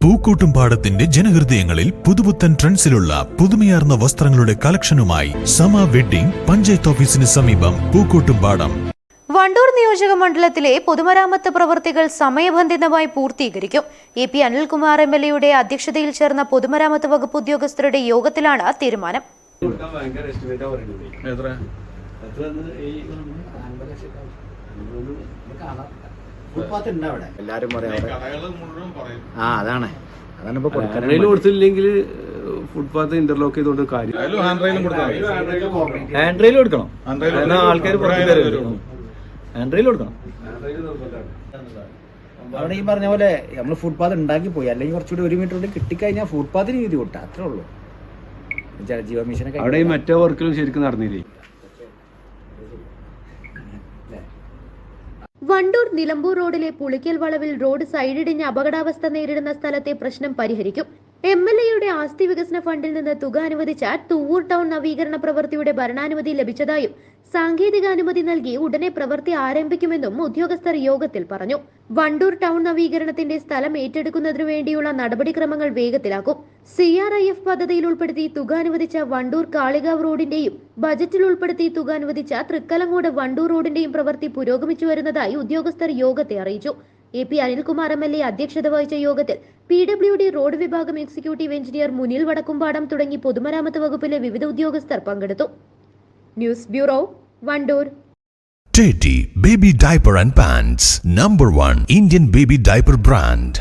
പൂക്കോട്ടുംപാടത്തിന്റെ ജനഹൃദയങ്ങളിൽ പുതുപുത്തൻ ട്രെൻഡ്സിലുള്ള പുതുമയാർന്ന വസ്ത്രങ്ങളുടെ കളക്ഷനുമായി സമ വെഡ്ഡിംഗ് പഞ്ചായത്ത് ഓഫീസിന് സമീപം പൂക്കൂട്ടും പാടം വണ്ടൂർ നിയോജക മണ്ഡലത്തിലെ പൊതുമരാമത്ത് പ്രവൃത്തികൾ സമയബന്ധിതമായി പൂർത്തീകരിക്കും A P Anilkumar M L എയുടെ അധ്യക്ഷതയിൽ ചേർന്ന പൊതുമരാമത്ത് വകുപ്പ് ഉദ്യോഗസ്ഥരുടെ യോഗത്തിലാണ് തീരുമാനം എത്ര ഫുട്പാത്ത് ഉണ്ട് അവിടെ. എല്ലാരും പറയാം ആ അതാണ്. അതാണ് ഇപ്പൊ കൊടുക്കാൻ കൊടുത്തില്ലെങ്കിൽ ഫുട്പാത്ത് ഇന്റർലോക്ക് ചെയ്തോണ്ട് കാര്യം. ഹാൻഡ് റെയിൽ കൊടുക്കണം. ആൾക്കാർ. ഹാൻഡ് റെയിൽ കൊടുക്കണം. അവിടെ ഈ പറഞ്ഞ പോലെ നമ്മൾ ഫുട്പാത്ത് ഉണ്ടാക്കി പോയി. അല്ലെങ്കിൽ കുറച്ചുകൂടി ഒരു മീറ്റർ കൂടി കിട്ടിക്കഴിഞ്ഞാൽ ഫുട്പാത്തിന് വീതി കൊട്ടാ. അത്രേ ഉള്ളൂ. ജലജീവ മിഷനൊക്കെ അവിടെ ഈ മറ്റേ വർക്കിലും ശരിക്കും നടന്നില്ലേ? വണ്ടൂർ നിലമ്പൂർ റോഡിലെ പുളിക്കൽ വളവിൽ റോഡ് സൈഡിടിഞ്ഞ് അപകടാവസ്ഥ നേരിടുന്ന സ്ഥലത്തെ പ്രശ്നം പരിഹരിക്കും. എം എൽ എയുടെ ആസ്തി വികസന ഫണ്ടിൽ നിന്ന് തുക അനുവദിച്ച തൂവൂർ ടൗൺ നവീകരണ പ്രവൃത്തിയുടെ ഭരണാനുമതി ലഭിച്ചതായും സാങ്കേതികാനുമതി നൽകി ഉടനെ പ്രവൃത്തി ആരംഭിക്കുമെന്നും ഉദ്യോഗസ്ഥർ യോഗത്തിൽ പറഞ്ഞു. വണ്ടൂർ ടൗൺ നവീകരണത്തിന്റെ സ്ഥലം ഏറ്റെടുക്കുന്നതിനു വേണ്ടിയുള്ള നടപടിക്രമങ്ങൾ വേഗത്തിലാക്കും. സി ആർ ഐ എഫ് പദ്ധതിയിൽ ഉൾപ്പെടുത്തി തുക അനുവദിച്ച വണ്ടൂർ കാളികാവ് റോഡിന്റെയും ബജറ്റിൽ ഉൾപ്പെടുത്തി തുക അനുവദിച്ച തൃക്കലങ്ങോട് വണ്ടൂർ റോഡിന്റെയും പ്രവൃത്തി പുരോഗമിച്ചു വരുന്നതായി ഉദ്യോഗസ്ഥർ യോഗത്തെ അറിയിച്ചു. A P Anilkumar M L A അധ്യക്ഷത വഹിച്ച യോഗത്തിൽ പി ഡബ്ല്യു ഡി റോഡ് വിഭാഗം എക്സിക്യൂട്ടീവ് എഞ്ചിനീയർ മുനിൽ വടക്കുംപാടം തുടങ്ങി പൊതുമരാമത്ത് വകുപ്പിലെ വിവിധ ഉദ്യോഗസ്ഥർ പങ്കെടുത്തു. News bureau Wandoor. Teddy Baby Diaper and Pants Number 1 Indian Baby Diaper Brand.